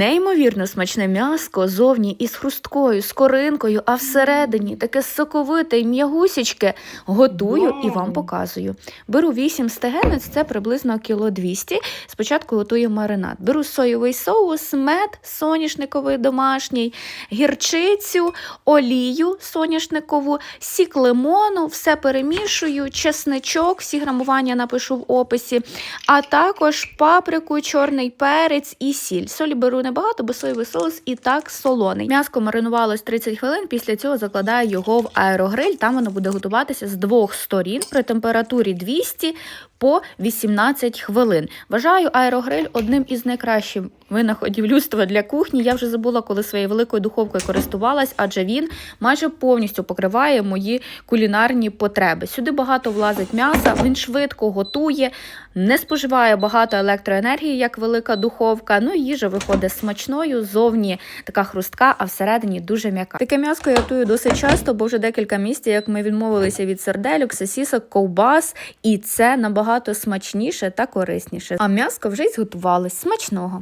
Неймовірно смачне м'яско зовні із хрусткою, з коринкою, а всередині таке соковите й м'ягусічке. Готую і вам показую. Беру 8 стегенець, це приблизно кіло 200. Спочатку готую маринад. Беру соєвий соус, мед соняшниковий домашній, гірчицю, олію соняшникову, сік лимону, все перемішую, чесничок, всі грамування напишу в описі, а також паприку, чорний перець і сіль. Солі беру небагато, бо соєвий соус і так солоний. М'яско маринувалось 30 хвилин. Після цього закладаю його в аерогриль. Там воно буде готуватися з двох сторін при температурі 200 по 18 хвилин. Вважаю аерогриль одним із найкращих винаходів людства для кухні. Я вже забула, коли своєю великою духовкою користувалась, адже він майже повністю покриває мої кулінарні потреби. Сюди багато влазить м'яса, він швидко готує, не споживає багато електроенергії, як велика духовка. Ну і їжа виходить смачною, зовні така хрустка, а всередині дуже м'яка. Таке м'яско я готую досить часто, бо вже декілька місяців, як ми відмовилися від серделюк, сосісок, ковбас, і це набагато смачніше та корисніше. А м'яско вже й зготувалось смачного.